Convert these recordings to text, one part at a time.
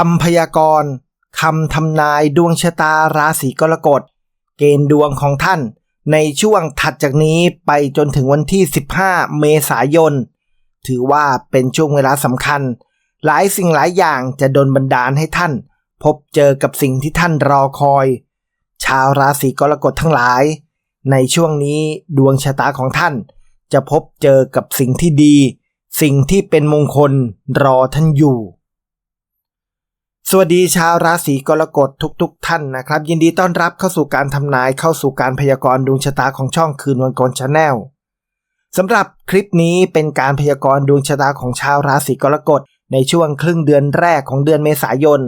คำพยากรณ์คำทำนายดวงชะตาราศีกรกฎ เกณฑ์ดวงของท่าน ในช่วงถัดจากนี้ไปจนถึงวันที่ 15 เมษายน ถือว่าเป็นช่วงเวลาสำคัญ หลายสิ่งหลายอย่างจะโดนบันดาลให้ท่าน พบเจอกับสิ่งที่ท่านรอคอย ชาวราศีกรกฎทั้งหลาย ในช่วงนี้ดวงชะตาของท่าน จะพบเจอกับสิ่งที่ดี สิ่งที่เป็นมงคลรอท่านอยู่ สวัสดีชาวราศีกรกฎทุกๆทท่านนะครับ ยินดีต้อนรับเข้าสู่การทำนายเข้าสู่การพยากรณ์ดวงชะตาของช่องคืนวันกรชาแนลสำหรับคลิปนี้เป็นการพยากรณ์ดวงชะตาของชาวราศีกรกฎในช่วงครึ่งเดือนแรกของเดือนเมษายน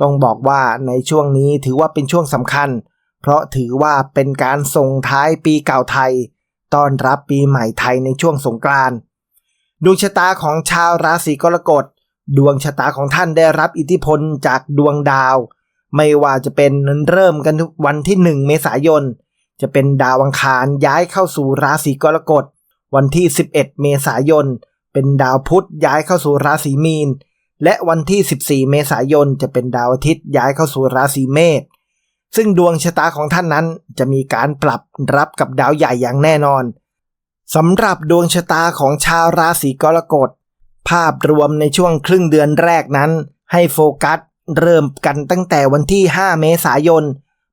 ต้องบอกว่าในช่วงนี้ถือว่าเป็นช่วงสำคัญ เพราะถือว่าเป็นการส่งท้ายปีเก่าไทยต้อนรับปีใหม่ไทยในช่วงสงกรานต์ดวงชะตาของชาวราศีกรกฎ ดวงชะตาของท่านได้รับอิทธิพลจากดวงดาว ไม่ว่าจะเป็นเริ่มกันวันที่ 1 เมษายน จะเป็นดาวอังคารย้ายเข้าสู่ราศีกรกฎ วันที่ 11 เมษายน เป็นดาวพุธย้ายเข้าสู่ราศีมีน และวันที่ 14 เมษายนจะเป็นดาวอาทิตย์ย้ายเข้าสู่ราศีเมษ ซึ่งดวงชะตาของท่านนั้นจะมีการปรับรับกับดาวใหญ่อย่างแน่นอนสำหรับดวงชะตาของชาวราศีกรกฎ ภาพรวมในช่วงครึ่งเดือนแรกนั้น ให้โฟกัสเริ่มกันตั้งแต่วันที่ 5 เมษายน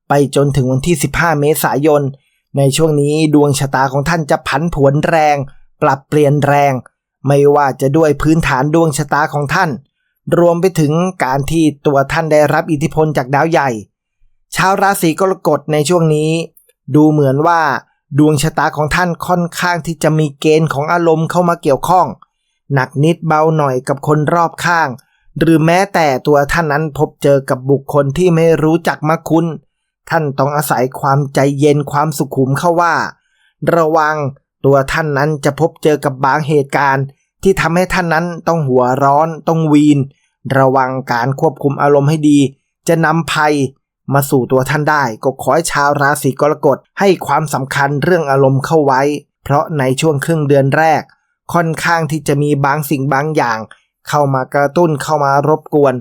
ไปจนถึงวันที่ 15 เมษายน ในช่วงนี้ดวงชะตาของท่านจะผันผวนแรง ปรับเปลี่ยนแรง ไม่ว่าจะด้วยพื้นฐานดวงชะตาของท่าน รวมไปถึงการที่ตัวท่านได้รับอิทธิพลจากดาวใหญ่ ชาวราศีกรกฎในช่วงนี้ ดูเหมือนว่า ดวงชะตาของท่านค่อนข้างที่จะมีเกณฑ์ของอารมณ์เข้ามาเกี่ยวข้อง หนักนิดเบาหน่อยกับคนรอบข้าง หรือแม้แต่ตัวท่านนั้นพบเจอกับบุคคลที่ไม่รู้จักมาคุณท่านต้องอาศัยความใจเย็นความสุขุมเข้าว่า ระวังตัวท่านนั้นจะพบเจอกับบางเหตุการณ์ ที่ทำให้ท่านนั้นต้องหัวร้อนต้องวีน ระวังการควบคุมอารมณ์ให้ดี จะนำภัยมาสู่ตัวท่านได้ก็ขอให้ชาวราศีกรกฎให้ความสำคัญเรื่องอารมณ์เข้าไว้ เพราะในช่วงครึ่งเดือนแรก ค่อนข้างที่จะมีบางสิ่งบางอย่าง เข้ามากระตุ้นเข้ามารบกวน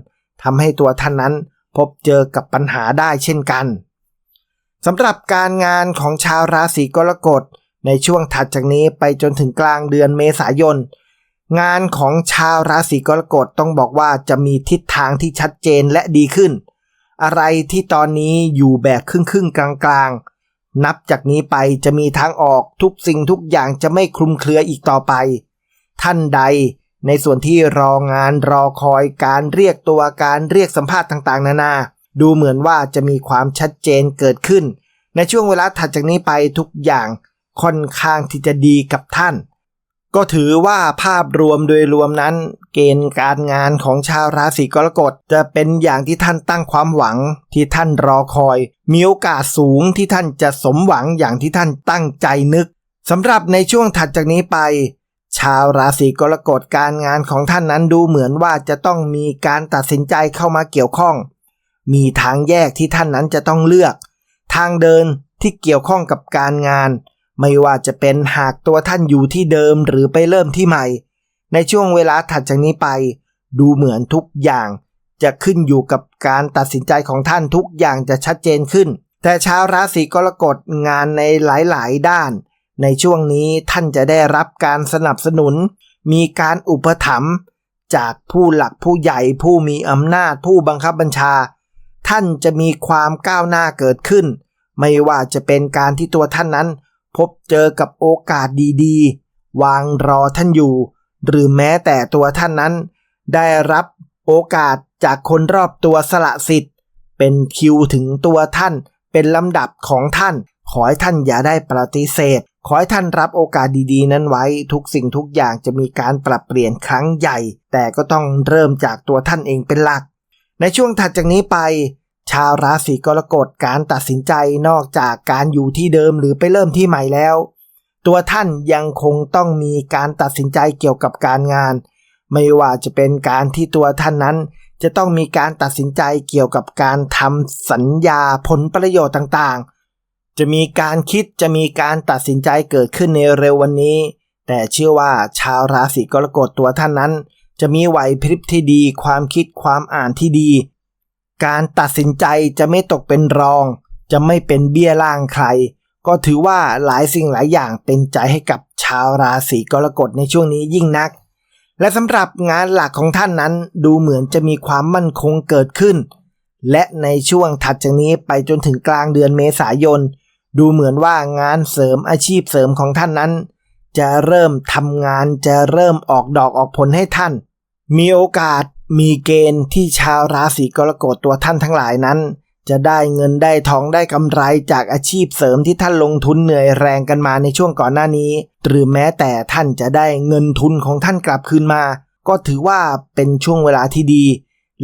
ทำให้ตัวท่านนั้นพบเจอกับปัญหาได้เช่นกันสำหรับการงานของชาวราศีกรกฎในช่วงถัดจากนี้ไปจนถึงกลางเดือนเมษายน งานของชาวราศีกรกฎต้องบอกว่าจะมีทิศทางที่ชัดเจนและดีขึ้น อะไรที่ตอนนี้อยู่แบบครึ่งครึ่งกลางกลาง นับจากนี้ไปจะมีทางออกทุกสิ่งทุกอย่างจะไม่คลุมเครืออีกต่อไป ท่านใดในส่วนที่รองานรอคอยการเรียกตัวการเรียกสัมภาษณ์ต่างๆ นานา ดูเหมือนว่าจะมีความชัดเจนเกิดขึ้น ในช่วงเวลาถัดจากนี้ไปทุกอย่างค่อนข้างที่จะดีกับท่าน ก็ถือว่าภาพรวมโดยรวมนั้น เกณฑ์การงานของชาวราศีกรกฎจะเป็นอย่างที่ท่านตั้งความหวังที่ท่านรอคอย มีโอกาสสูงที่ท่านจะสมหวังอย่างที่ท่านตั้งใจนึกสำหรับในช่วงถัดจากนี้ไป ชาวราศีกรกฎการงานของท่านนั้นดูเหมือนว่าจะต้องมีการตัดสินใจเข้ามาเกี่ยวข้อง มีทางแยกที่ท่านนั้นจะต้องเลือก ทางเดินที่เกี่ยวข้องกับการงาน ไม่ว่าจะเป็นหากตัวท่านอยู่ที่เดิมหรือไปเริ่มที่ใหม่ ในช่วงเวลาถัดจากนี้ไป ดูเหมือนทุกอย่าง จะขึ้นอยู่กับการตัดสินใจของท่านทุกอย่างจะชัดเจนขึ้น แต่ชาวราศีกรกฎงานในหลายๆ ด้าน ในช่วงนี้ท่านจะได้รับการสนับสนุน มีการอุปถัมภ์จากผู้หลักผู้ใหญ่ผู้มีอำนาจผู้บังคับบัญชา ท่านจะมีความก้าวหน้าเกิดขึ้น ไม่ว่าจะเป็นการที่ตัวท่านนั้น พบเจอกับโอกาสดีๆ วางรอท่านอยู่ หรือแม้แต่ตัวท่านนั้น ได้รับโอกาสจากคนรอบตัวสละสิทธิ์ เป็นคิวถึงตัวท่าน เป็นลำดับของท่าน ขอให้ท่านอย่าได้ปฏิเสธ ขอให้ท่านรับโอกาสดีๆ นั้นไว้ ทุกสิ่งทุกอย่างจะมีการปรับเปลี่ยนครั้งใหญ่ แต่ก็ต้องเริ่มจากตัวท่านเองเป็นหลัก ในช่วงถัดจากนี้ไป ชาวราศีกรกฎการตัดสินใจนอกจากการอยู่ที่เดิมหรือไปเริ่มที่ใหม่แล้ว ตัวท่านยังคงต้องมีการตัดสินใจเกี่ยวกับการงาน ไม่ว่าจะเป็นการที่ตัวท่านนั้น จะต้องมีการตัดสินใจเกี่ยวกับการทำสัญญาผลประโยชน์ต่างๆ จะมีการคิดจะมีการตัดสินใจเกิดขึ้นในเร็ววันนี้ แต่เชื่อว่าชาวราศีกรกฎตัวท่านนั้น จะมีไหวพริบที่ดี ความคิดความอ่านที่ดี การตัดสินใจจะไม่ตกเป็นรอง จะไม่เป็นเบี้ยล่างใคร ก็ถือว่าหลายสิ่งหลายอย่างเป็นใจให้กับชาวราศีกรกฎในช่วงนี้ยิ่งนัก และสำหรับงานหลักของท่านนั้นดูเหมือนจะมีความมั่นคงเกิดขึ้น และในช่วงถัดจากนี้ไปจนถึงกลางเดือนเมษายน ดูเหมือนว่างานเสริมอาชีพเสริมของท่านนั้น จะเริ่มทำงานจะเริ่มออกดอกออกผลให้ท่าน มีโอกาส มีเกณฑ์ที่ชาวราศีกรกฎตัวท่านทั้งหลายนั้น จะได้เงินได้ทองได้กำไรจากอาชีพเสริมที่ท่านลงทุนเหนื่อยแรงกันมาในช่วงก่อนหน้านี้ หรือแม้แต่ท่านจะได้เงินทุนของท่านกลับคืนมา ก็ถือว่าเป็นช่วงเวลาที่ดี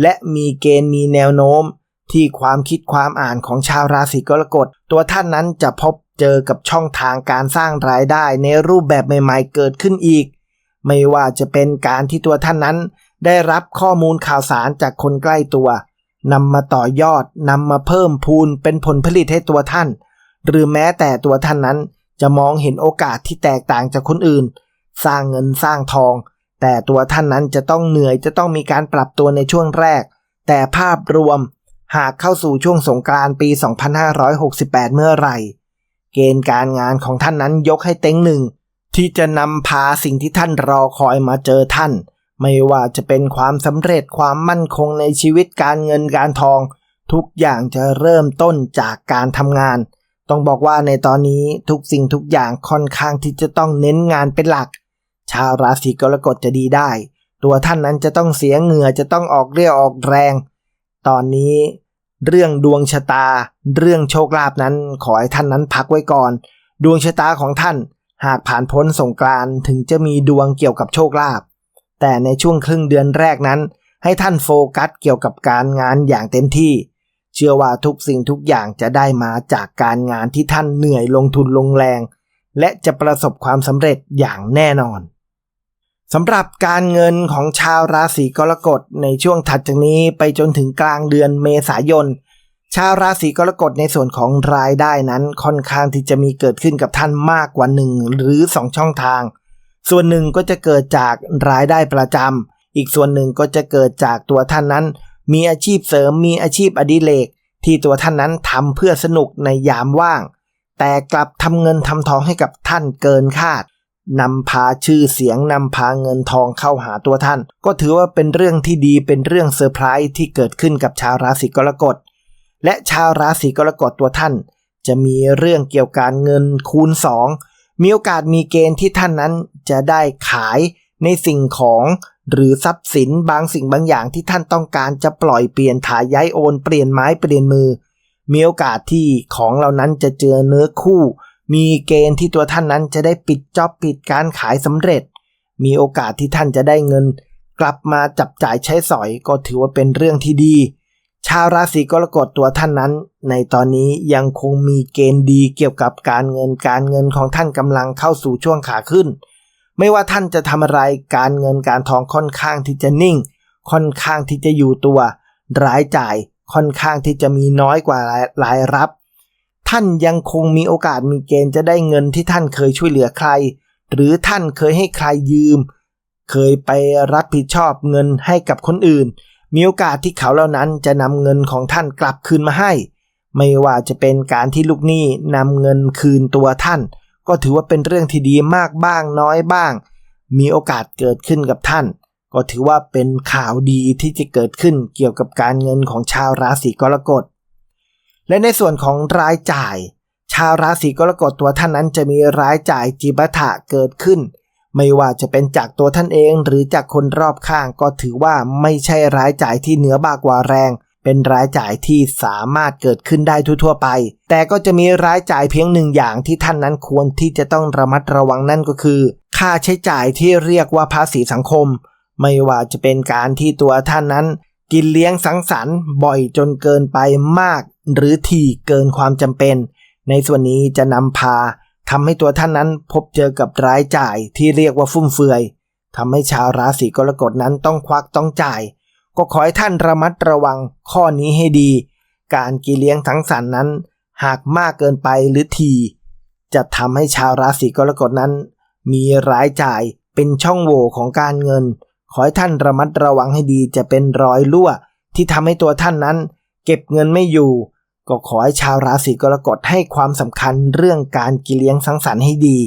และมีเกณฑ์มีแนวโน้ม ที่ความคิดความอ่านของชาวราศีกรกฎตัวท่านนั้นจะพบเจอกับช่องทางการสร้างรายได้ในรูปแบบใหม่ ๆ เกิดขึ้นอีก ไม่ว่าจะเป็นการที่ตัวท่านนั้น ได้รับข้อมูลข่าวสารจากคนใกล้ตัวนำมาต่อยอดนำมาเพิ่มพูนเป็นผลผลิตให้ตัวท่าน หรือแม้แต่ตัวท่านนั้นจะมองเห็นโอกาสที่แตกต่างจากคนอื่น สร้างเงินสร้างทอง แต่ตัวท่านนั้นจะต้องเหนื่อยจะต้องมีการปรับตัวในช่วงแรก แต่ภาพรวมหากเข้าสู่ช่วงสงกรานต์ปี 2568 เมื่อไหร่ เกณฑ์การงานของท่านนั้นยกให้เต็งหนึ่งที่จะนำพาสิ่งที่ท่านรอคอยมาเจอท่าน ไม่ว่าจะเป็นความสำเร็จความมั่นคงในชีวิตการเงินการทอง ทุกอย่างจะเริ่มต้นจากการทำงาน ต้องบอกว่าในตอนนี้ทุกสิ่งทุกอย่างค่อนข้างที่จะต้องเน้นงานเป็นหลัก ชาวราศีกรกฎจะดีได้ ตัวท่านนั้นจะต้องเสียเหงื่อจะต้องออกเรี่ยวออกแรง ตอนนี้เรื่องดวงชะตา เรื่องโชคลาภนั้นขอให้ท่านนั้นพักไว้ก่อน ดวงชะตาของท่าน หากผ่านพ้นสงกรานถึงจะมีดวงเกี่ยวกับโชคลาภ แต่ในช่วงครึ่งเดือนแรกนั้น ให้ท่านโฟกัสเกี่ยวกับการงานอย่างเต็มที่ เชื่อว่าทุกสิ่งทุกอย่างจะได้มาจากการงานที่ท่านเหนื่อยลงทุนลงแรง และจะประสบความสำเร็จอย่างแน่นอนสำหรับการเงินของชาวราศีกรกฎในช่วงถัดจากนี้ไปจนถึงกลางเดือนเมษายน ชาวราศีกรกฎในส่วนของรายได้นั้นค่อนข้างที่จะมีเกิดขึ้นกับท่านมากกว่าหนึ่งหรือสองช่องทาง ส่วนหนึ่งก็จะเกิดจากรายได้ประจำอีกส่วนหนึ่งก็จะเกิดจากตัวท่านนั้น มีอาชีพเสริมมีอาชีพอดิเรกที่ตัวท่านนั้นทำเพื่อสนุกในยามว่าง แต่กลับทำเงินทำทองให้กับท่านเกินคาดนำพาชื่อเสียงนำพาเงินทองเข้าหาตัวท่าน ก็ถือว่าเป็นเรื่องที่ดีเป็นเรื่องเซอร์ไพรส์ที่เกิดขึ้นกับชาวราศีกรกฎและชาวราศีกรกฎตัวท่าน จะมีเรื่องเกี่ยวกับเงินคูณ 2 มีโอกาสมีเกณฑ์ที่ท่านนั้น จะได้ขายในสิ่งของหรือทรัพย์สินบางสิ่งบางอย่างที่ท่านต้องการจะปล่อยเปลี่ยนถ่ายย้ายโอนเปลี่ยนไม้เปลี่ยนมือ มีโอกาสที่ของเหล่านั้นจะเจอเนื้อคู่ มีเกณฑ์ที่ตัวท่านนั้นจะได้ปิดจ็อบปิดการขายสำเร็จ มีโอกาสที่ท่านจะได้เงิน กลับมาจับจ่ายใช้สอยก็ถือว่าเป็นเรื่องที่ดี ชาวราศีกรกฎตัวท่านนั้น ในตอนนี้ยังคงมีเกณฑ์ดีเกี่ยวกับการเงินการเงินของท่านกำลังเข้าสู่ช่วงขาขึ้น ไม่ว่าท่านจะทำอะไรการเงินการทองค่อนข้างที่จะนิ่ง ค่อนข้างที่จะอยู่ตัว รายจ่ายค่อนข้างที่จะมีน้อยกว่ารายรับ ท่านยังคงมีโอกาสมีเกณฑ์จะได้เงินที่ท่านเคยช่วยเหลือใคร หรือท่านเคยให้ใครยืม เคยไปรับผิดชอบเงินให้กับคนอื่น มีโอกาสที่เขาเหล่านั้นจะนำเงินของท่านกลับคืนมาให้ ไม่ว่าจะเป็นการที่ลูกหนี้นำเงินคืนตัวท่าน ก็ถือว่าเป็นเรื่องที่ดีมากบ้างน้อยบ้าง มีโอกาสเกิดขึ้นกับท่าน ก็ถือว่าเป็นข่าวดีที่จะเกิดขึ้นเกี่ยวกับการเงินของชาวราศีกรกฎ และในส่วนของรายจ่าย ชาวราศีกรกฎตัวท่านนั้นจะมีรายจ่ายจิปาถะเกิดขึ้น ไม่ว่าจะเป็นจากตัวท่านเองหรือจากคนรอบข้างก็ถือว่าไม่ใช่รายจ่ายที่เหนือบากว่าแรง เป็นรายจ่ายที่สามารถเกิดขึ้นได้ทั่วๆไป แต่ก็จะมีรายจ่ายเพียงหนึ่งอย่างที่ท่านนั้นควรที่จะต้องระมัดระวังนั่นก็คือ ค่าใช้จ่ายที่เรียกว่าภาษีสังคม ไม่ว่าจะเป็นการที่ตัวท่านนั้น กินเลี้ยงสังสรรค์บ่อยจนเกินไปมาก หรือถี่เกินความจำเป็น ในส่วนนี้จะนำพาทำให้ตัวท่านนั้นพบเจอกับรายจ่ายที่เรียกว่าฟุ่มเฟือยทำให้ชาวราศีกรกฎนั้นต้องควักต้องจ่าย ก็ขอให้ท่านระมัดระวังข้อนี้ให้ดี การกินเลี้ยงสังสรรคนั้น หากมากเกินไปหรือทีจะทำให้ชาวราศีกรกฎนั้น มีรายจ่ายเป็นช่องโหว่ของการเงิน ขอให้ท่านระมัดระวังให้ดีจะเป็นรอยรั่ว ที่ทำให้ตัวท่านนั้น เก็บเงินไม่อยู่ ก็ขอให้ชาวราศีกรกฎให้ความสำคัญเรื่องการกินเลี้ยงสังสรรค์ให้ดี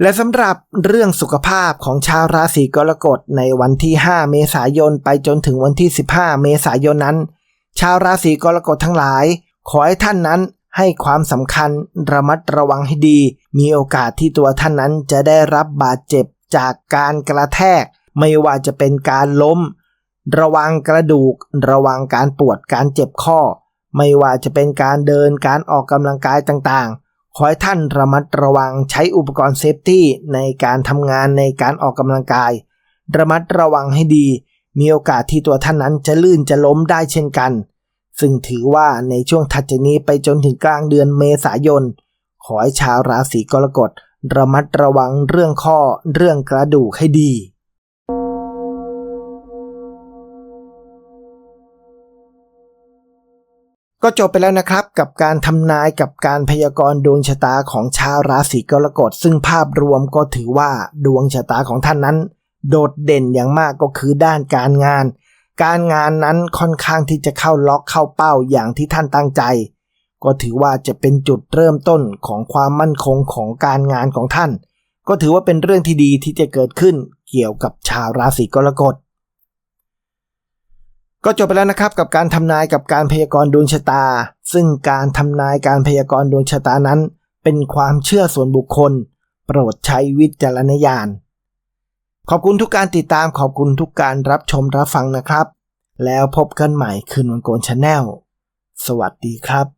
และสำหรับเรื่องสุขภาพของชาวราศีกรกฎในวันที่ 5 เมษายนไปจนถึงวันที่ 15 เมษายนนั้น ชาวราศีกรกฎทั้งหลาย ขอให้ท่านนั้นให้ความสำคัญระมัดระวังให้ดี มีโอกาสที่ตัวท่านนั้นจะได้รับบาดเจ็บจากการกระแทก ไม่ว่าจะเป็นการล้ม ระวังกระดูก ระวังการปวดการเจ็บข้อ ไม่ว่าจะเป็นการเดินการออกกำลังกายต่างๆ ขอให้ท่านระมัดระวังใช้อุปกรณ์เซฟตี้ในการทำงานในการออกกำลังกาย ระมัดระวังให้ดี มีโอกาสที่ตัวท่านนั้นจะลื่นจะล้มได้เช่นกัน ซึ่งถือว่าในช่วงถัดจากนี้ไปจนถึงกลางเดือนเมษายน ขอให้ชาวราศีกรกฎระมัดระวังเรื่องข้อเรื่องกระดูกให้ดี ก็จบไปแล้วนะครับกับการทำนายกับการพยากรณ์ดวงชะตาของชาวราศีกรกฎซึ่งภาพรวมก็ถือว่าดวงชะตาของท่านนั้น โดดเด่นอย่างมากก็คือด้านการงาน การงานนั้นค่อนข้างที่จะเข้าล็อกเข้าเป้าอย่างที่ท่านตั้งใจ ก็ถือว่าจะเป็นจุดเริ่มต้นของความมั่นคงของการงานของท่าน ก็ถือว่าเป็นเรื่องที่ดีที่จะเกิดขึ้นเกี่ยวกับชาวราศีกรกฎ ก็จบไปแล้วนะครับกับการทำนายกับการพยากรณ์ดวงชะตา ซึ่งการทำนายการพยากรณ์ดวงชะตานั้น เป็นความเชื่อส่วนบุคคล โปรดใช้วิจารณญาณ ขอบคุณทุกการติดตามขอบคุณทุกการรับชมรับฟังนะครับ แล้วพบกันใหม่คืนวันโกนชาแนลสวัสดีครับ